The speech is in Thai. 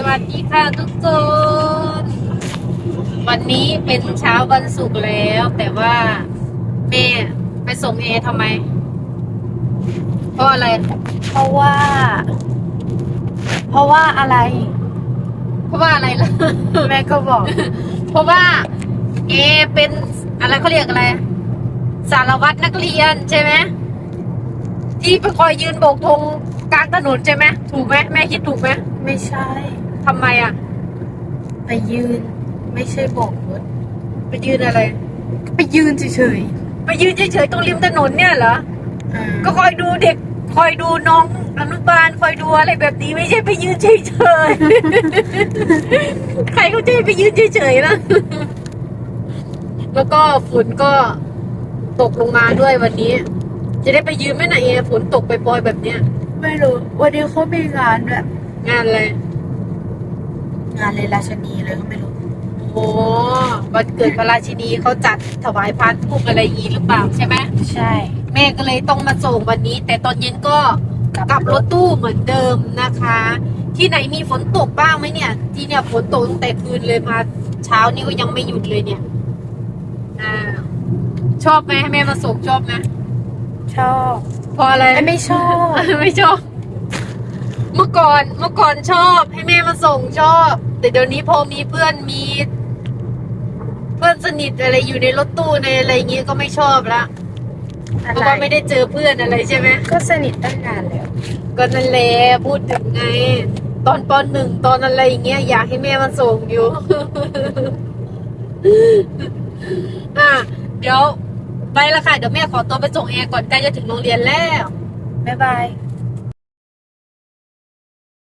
สวัสดีค่ะทุกคน วันนี้เป็นเช้าวันศุกร์แล้ว แต่ว่าแม่ไปส่งเอทำไม เพราะอะไร เพราะว่า เพราะว่าอะไร เพราะว่าอะไรล่ะ แม่ก็บอก เพราะว่าเอเป็นอะไรเขาเรียกอะไร สารวัตรนักเรียนใช่ไหมที่ไปคอยยืนโบกธงกลางถนนใช่ไหมถูกไหมแม่คิดถูกไหมไม่ใช่ ทำไมอะ ไปยืน ไม่ใช่โบกรถไปยืนอะไร ไปยืนเฉยไปยืนเฉยๆตรงริมถนนเนี่ยเหรอ ๆอ่าก็คอยดูเด็ก คอยดูน้องอนุบาล คอยดูอะไรแบบนี้ไม่ใช่ไปยืนเฉยๆ ใครเขาจะให้ไปยืนเฉยๆนะแล้วก็ฝนก็ตกลงมาด้วยวันนี้ จะได้ไปยืนไหมนะเอฝนตกไปปล่อยๆแบบเนี้ย ไม่รู้ วันนี้เขามีงานด้วย งานอะไร งานเลยราชนีเลยก็ไม่รู้โอ้วันเกิดพระราชินีเขาจัดถวายพันทุกอะไรอีกหรือเปล่าใช่ไหมใช่ แม่ก็เลยต้องมาส่งวันนี้ แต่ตอนเย็นก็กลับรถตู้เหมือนเดิมนะคะ ที่ไหนมีฝนตกบ้างไหมเนี่ย ที่เนี่ยฝนตกตั้งแต่คืนเลยมาเช้านี้ก็ยังไม่หยุดเลยเนี่ยอ่าชอบไหมให้แม่มาส่งชอบไหมชอบเพราะอะไรไม่ไม่ชอบ ไม่ชอบ เมื่อก่อนเมื่อก่อนชอบให้แม่มาส่งชอบ แต่เดี๋ยวนี้พอมีเพื่อนมี เพื่อนสนิทอะไรอยู่ในรถตู้ในอะไรอย่างเงี้ยก็ไม่ชอบละอะเพราะไรว่าไม่ได้เจอเพื่อนอะไรใช่ไหมก็สนิทตั้งนานแล้ว ก็นั่นแหละพูดถึงไง ตอนปหนึ่งตอนอะไรอย่างเงี้ยอยากให้แม่มาส่งอยู่ อะเดี๋ยวไปละค่ะ เดี๋ยวแม่ขอตัวไปส่งแอร์ก่อนใกล้จะถึงโรงเรียนแล้ว บ๊ายบาย